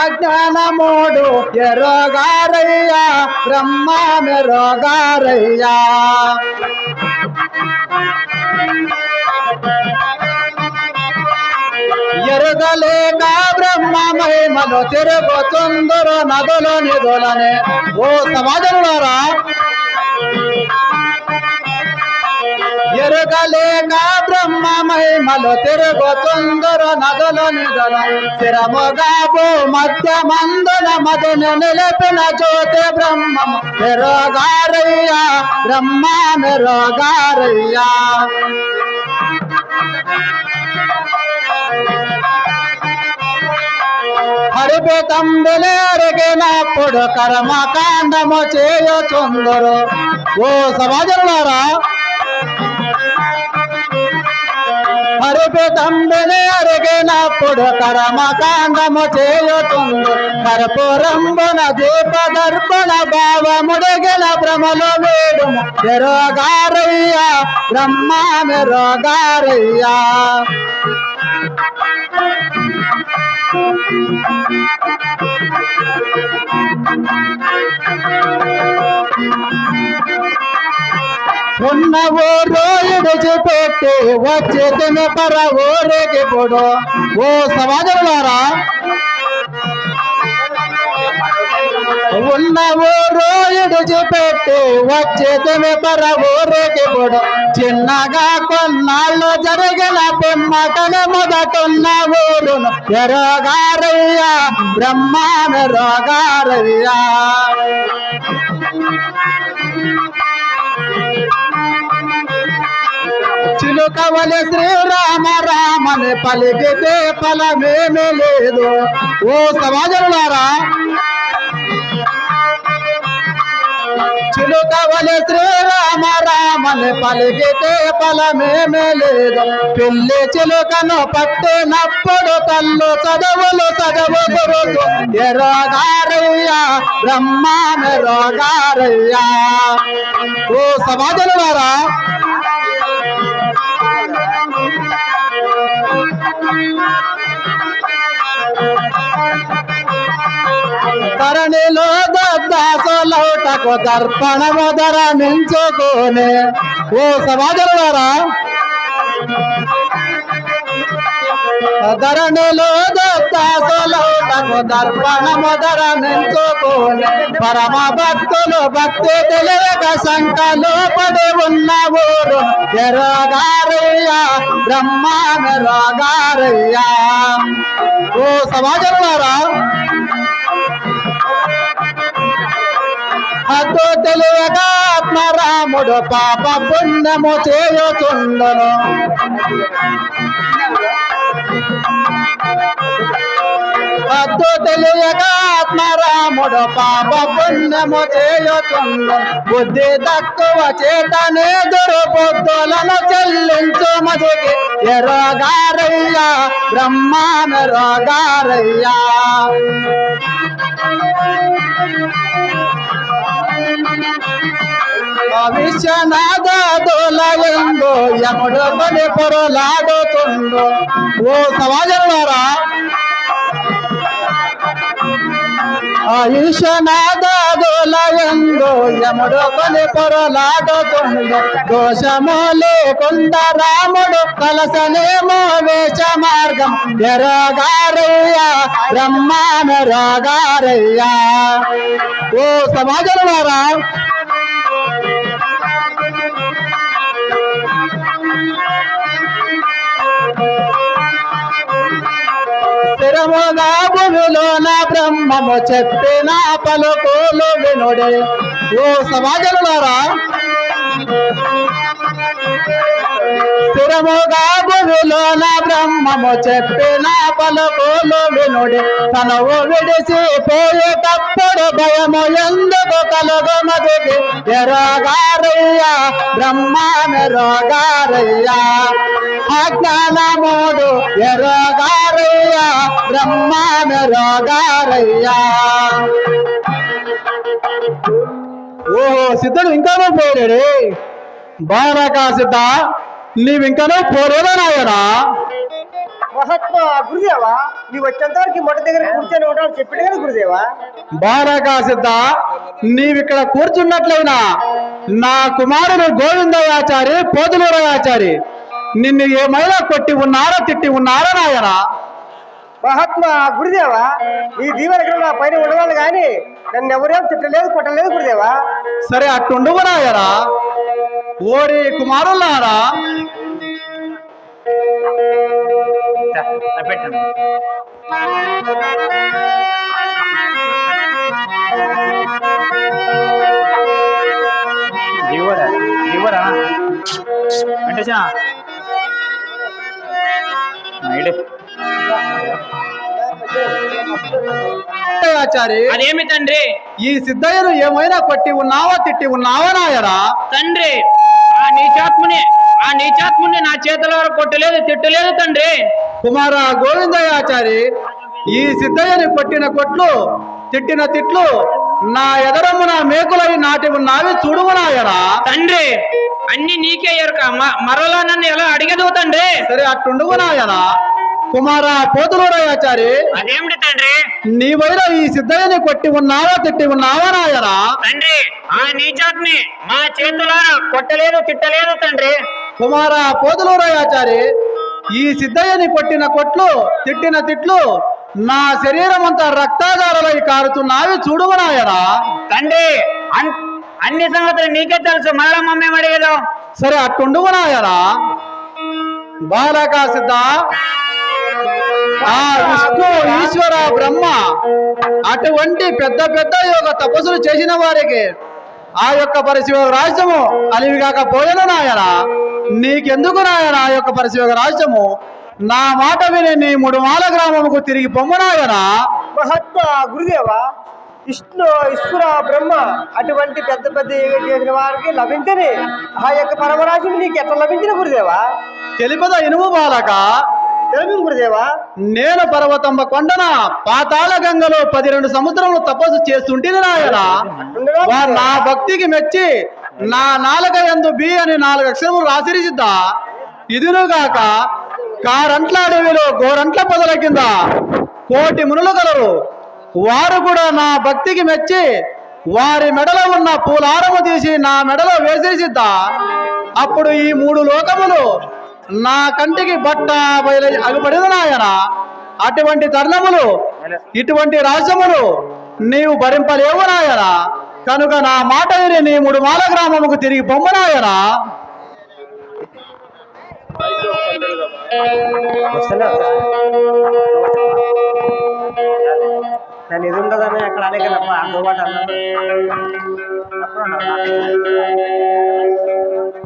అజ్ఞానమోడు ఎరోగారయ్యా అజ్ఞానముడు ఎరుగారయ్యా బ్రహ్మ మెరుగారయ్యా ఎరుగలేక బ్రహ్మ మహిమలు తిరుగుతుందరు నదులు నిధులనే. ఓ సమాజంలోరా తిరగలేక బ్రహ్మ మహిమలు తిరుగుతుందరు నదులు నిధుల స్థిరముగాబు మధ్య మందుల మధును నిలిపిన జ్యోతి బ్రహ్మం మెరుగారయ్యా బ్రహ్మ మెరుగారయ్యా హరిపితంబులేరిగినప్పుడు కర్మకాండము చేయుచుందరు. ఓ సమాజంలారా హరిపితంబిని అరిగినప్పుడు కర్మకాండము చేయుచుందు కర్పూరంబున దీప దర్పణ భావముడిగిన భ్రమలు వేడుము మెరుగారయ్యా బ్రహ్మ మెరుగారయ్యా ఉన్న ఊరు ఉన్నవో వచ్చి తిని పర ఊరికి పొడు. ఓ సమాజంలారా ఉన్న ఊరు ఇడిచిపెట్టి వచ్చి తిని పర ఊరికి పొడు. చిన్నగా కొన్నాళ్ళు జరిగిన పిమ్మటను మొదటున్న ఊరును. ఎరగారయ్యా బ్రహ్మాను రోగారయ్యా. చిలుకవలి శ్రీరామ రామని పలికితే ఫలమేమీ లేదు. ఓ సమాజంలారా చిలుకవలి శ్రీరామ రామని పలికితే ఫలమేమీ లేదు. పిల్లి చిలుకను పట్టినప్పుడు తల్లు చదువులు చదువు గురుదు ఎరోగారయ్యా బ్రహ్మ మెరగారయ్యా ఓ సమాజంలారా ధరణిలో దాసలౌటకు దర్పణము ధర నించుకోనే. ఓ సమాజంలారా ధరణిలో దాసలౌటకు దర్పణము ధర నించుకోనే పరమ భక్తులు భక్తి తెలియక శంకలో పడి ఉన్న ఊరు. ఎరగారయ్యా బ్రహ్మ మెరగారయ్యా ఓ సమాజంలారా అద్దు తెలియక ఆత్మరాముడు పాప పుణ్యము చేయుచుండను. అద్దు తెలియక ఆత్మరాముడు పాప పుణ్యము చేయుచుండు. బుద్ధి తక్కువ చేతనే దుర్బుద్ధులను చెల్లించు మదికి. ఎరోగారయ్యా బ్రహ్మాన రోగారయ్యా. విశ్వనాథ ఎముడు పని పొరలాడుతుండు. ఓ సమాజం సమాజంలారా ఆయుషనాథ దోలయందు యముడు కొని పొరలాడుతుండు దోషము లేకుండా రాముడు కలసనేమో వేష మార్గం ఎరగారయ్యా బ్రహ్మాను రాగారయ్యా. ఓ సమాజం వారా స్థిరముగా భూమిలోన బ్రహ్మము చెప్పిన పలుకులు వినుడే. ఓ సమాజంలారా స్థిరముగా భూమిలోన బ్రహ్మము చెప్పిన పలుకులు వినుడే. తనవు విడిసి పోయేటప్పుడు భయము ఎందుకు కలుగుమదికి? ఎరోగారయ్యా బ్రహ్మ మెరోగారయ్యా అజ్ఞానముడు ఎరగారయ్యా బ్రహ్మ మెరగారయ్యా ఓహో సిద్ధుడు ఇంకానూ పోయాడే బారకా సిద్ధ నీవింకానూ పోలేదా నాయనా మహాత్మా గురుదేవా నీవు వచ్చేంత వరకు మొట్ట దగ్గర కూర్చొని ఉంటాను చెప్పాడు కదా గురుదేవా. బాలకా సిద్ధ నీవిక్కడ కూర్చున్నట్లయినా నా కుమారుడు గోవిందయాచారి పోతులూరయాచారి నిన్ను ఏమైనా కొట్టి ఉన్నారా తిట్టి ఉన్నారా నాయనా? మహాత్మా గురుదేవా ఈ దీవెనకర నా పైన ఉండవాలి కానీ నన్ను ఎవరేం తిట్టలేదు కొట్టలేదు గురుదేవా? సరే అట్టుండువు నాయనా. ఓరి కుమారులారా. పెట్టండి జీవరా జీవరా? వెంకటేశా ఇడే ఆచారి అదేమి తండ్రి? ఈ సిద్ధయ్యను ఏమైనా కొట్టి ఉన్నావా తిట్టి ఉన్నావా నాయనా? తండ్రి ఆ నీచాత్ముని ఆ నీచాత్ముని నా చేతిలో కొట్టలేదు తిట్టలేదు తండ్రి. కుమార గోవిందయాచారి ఈ సిద్ధయ్యని కొట్టిన కొట్లు తిట్టిన తిట్లు నా ఎదరమున మేకులవి నాటి ఉన్నావి చూడుము నాయనా. తండ్రి అన్ని నీకే ఎరుక. మరలా నన్ను ఎలా అడిగదు తండ్రి? సరే అట్టుండువు నాయనా. కుమార పోతులూరయాచారి అదేమిటి తండ్రి? నీవైనా ఈ సిద్ధయ్యని కొట్టి ఉన్నావా తిట్టి ఉన్నావా నాయనా? తండ్రి ఆ నీచాత్ని మా చేతిలో కొట్టలేదు తిట్టలేదు తండ్రి. కుమార పోతులూరయాచారి ఈ సిద్ధయ్యని కొట్టిన కొట్లు తిట్టిన తిట్లు నా శరీరం అంతా రక్తాగారలై కారుతున్నావి చూడుము నాయనా. తండ్రి అన్- అన్ని సంగతులు నీకే తెలుసు మళ్ళా మమ్మేం అడిగదు? సరే అట్టుండువు నాయనా బాలకా సిద్ధ. ఆ విష్ణు ఈశ్వర బ్రహ్మ అటువంటి పెద్ద పెద్ద యోగ తపస్సులు చేసిన వారికి ఆ యొక్క పరిశివ రాజ్యము అలివిగాక పోయను నాయన? నీకెందుకు నాయన ఆ యొక్క పరిశివ రాజ్యము? నా మాట విని నీ ముడుమాల గ్రామముకు తిరిగి పొమ్ము నాయన? మహాత్మా గురుదేవా విష్ణు ఈశ్వర బ్రహ్మ అటువంటి పెద్ద పెద్ద యోగం చేసిన వారికి లభించని ఆ యొక్క పరమరాశి నీకు ఎట్లా లభించిన గురుదేవా? తెలిపద ఇనుము బాలక. తెలుగు గురుదేవా? నేను పర్వతంబ కొండన పాతాళ గంగలో పది రెండు సముద్రములు తపస్సు చేస్తుంటిని నాయన. నా భక్తికి మెచ్చి నా నాలుక ఎందు బి అని నాలుగు అక్షరములు రాసిరిసిద్దా ఇదినుగాక కారంట్ల అడవిలో గోరంట్ల పొదల కింద కోటి మునులు కలరు వారు కూడా నా భక్తికి మెచ్చి వారి మెడలో ఉన్న పూలారము తీసి నా మెడలో వేసేసిద్దా? అప్పుడు ఈ మూడు లోకములు నా కంటికి బట్ట బయలు అగుపడిన నాయన అటువంటి తరుణములు ఇటువంటి రాజ్యములు నీవు భరింపలేవు నాయన కనుక నా మాట విని నీ మూడు మాల గ్రామముకు తిరిగి పొమ్మనాయన? వస్తున్నా నేను ఇది ఉండదని అక్కడ అనేకలప్ప అందుబాటు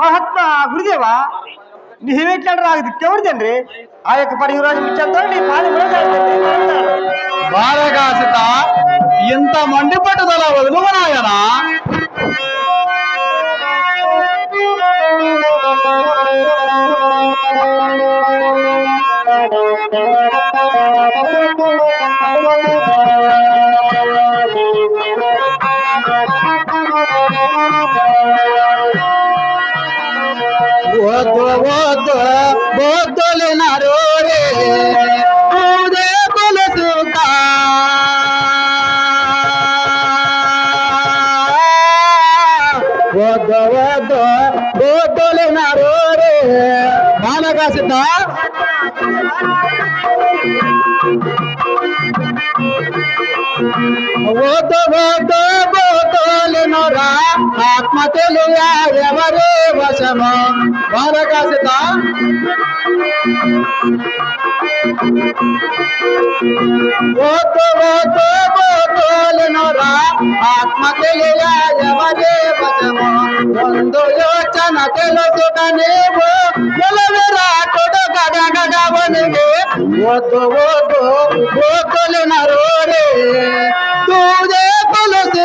మహాత్మా గురుదేవా నీవెట్లాడు నాకు దిక్కెవరు తండ్రి? ఆ యొక్క పది రోజు ఇచ్చేంత నీ పాది బాలకాసిత ఇంత మండి పట్టుదల వదులువ నాయన বোতল বোতল না রে। উদে বল সুতা। বদ বদ বোতল না রে। ভালো কাছে তা? বোত বোত రా ఆత్మ తెలుగా ఎవరే వశము బాలకాశిత ఓతో ఓతో ఓతోలనురా ఆత్మ తెలిగా ఎవరే వశము ಒಂದು ಯೋಚನ ಕೆಲಸದ ನೀವು ಕೆಲವರ ಕೊಡು ಗದಗದವನಿಗೆ ಓದು ಓದು ಓದಲಿನ ರೋರೆ ತೂದೇ ತುಳಸಿ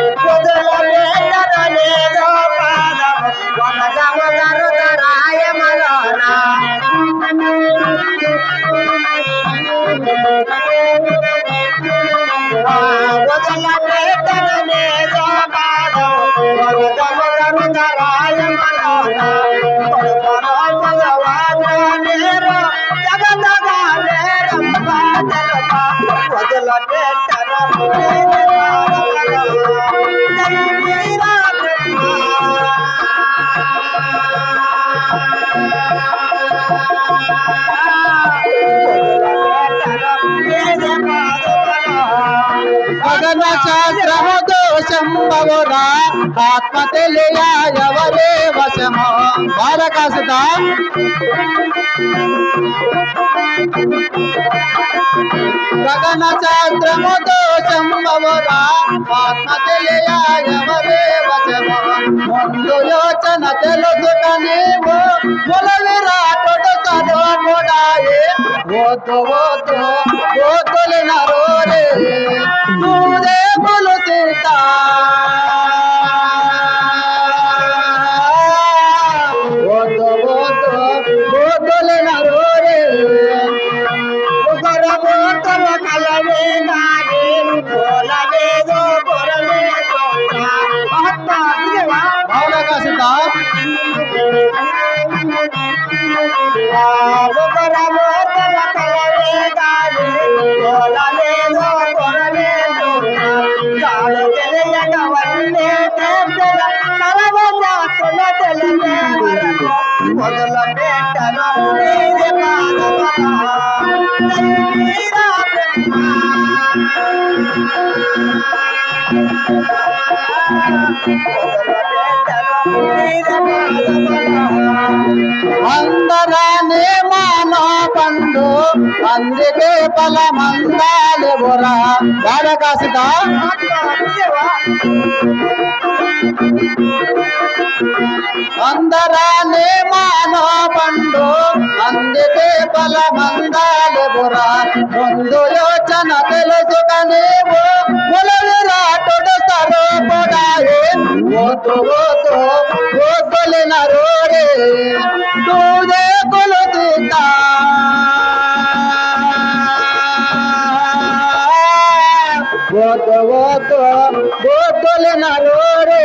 దోషంబవురా ఆత్మ తెలియ ఎవరే వశమో? బాలకాసిత గగన శాస్త్రము దోషంబవురా ఆత్మ తెలియ ఎవరే వశమో? ముందు యోచన తెలుసుక నీవు ముల విరాటుడు মোড়ায়ে ওত ওত বোতল না রে তুরে বলতে তা। అందరానే మానో పండు అందుకే ఫలమందాలెవురా బాలకాసిత అందరానే మానో పండు అందుకే ఫలమందాలెవురా ముందు యోచన తెలుసుక నీవు ಪಡಾರೆ ಓದು ಓದು ಓದಲಿನ ರೋರೆ ದೂದೆ ಕೊಲುತ್ತಿದ್ದ ಓದು ಓದು ಓದಲಿನ ರೋರೆ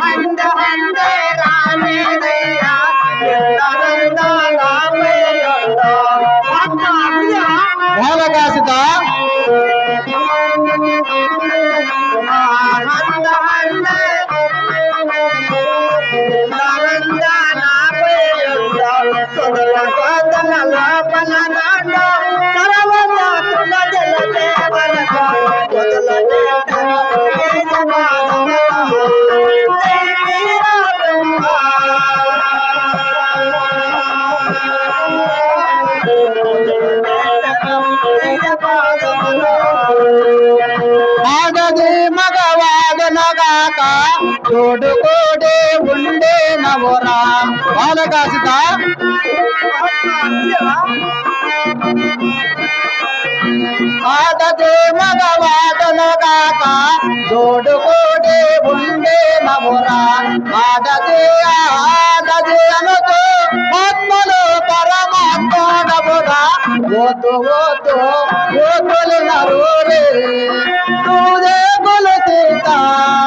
ಹಂದ ಹಂದ ರಾಮೇ ದಯ್ಯ బాలకాసిత ఆగది మగవాదనగాక తోడు కోడే ఉండే నవరా ఆగది ఆగది అనుతో ఆత్మలో పరమాత్మడబురా ఓతు ఓతు ఓతులిన రోరే తూదే కొలుసీతా ఓతు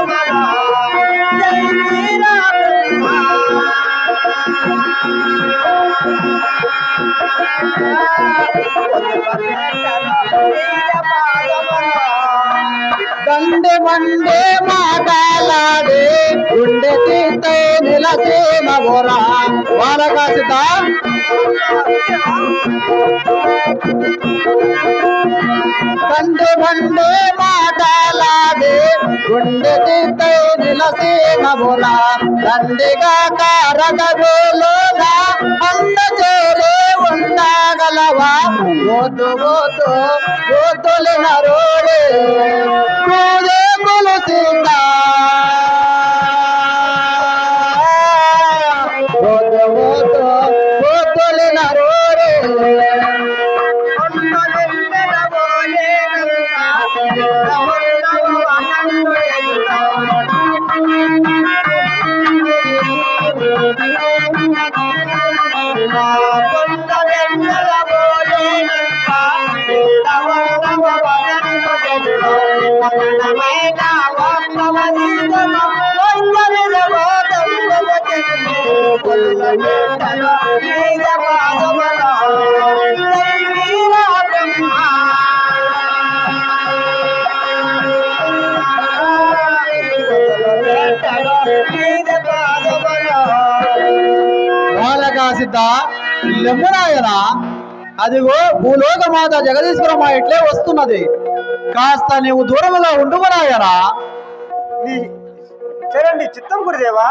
பாதமரா దండె మండే మాటలాడే గుండె తీతో నిలసేన బోరా బాలకా సిద్ధ దండె మండే మాటలాడే గుండె తీతో నిలసేన దండిగా కారగోలోన అంద చేరే ఉండగలవా? Go to go to గోతులిన రోడే. బాలకా సిద్ధ అదిగో భూలోక మాత జగదీశ్వరం మా ఇట్లే వస్తున్నది. కాస్త నీవు దూరంలో ఉండుమనాయనా చూడండి చిత్తం గురుదేవా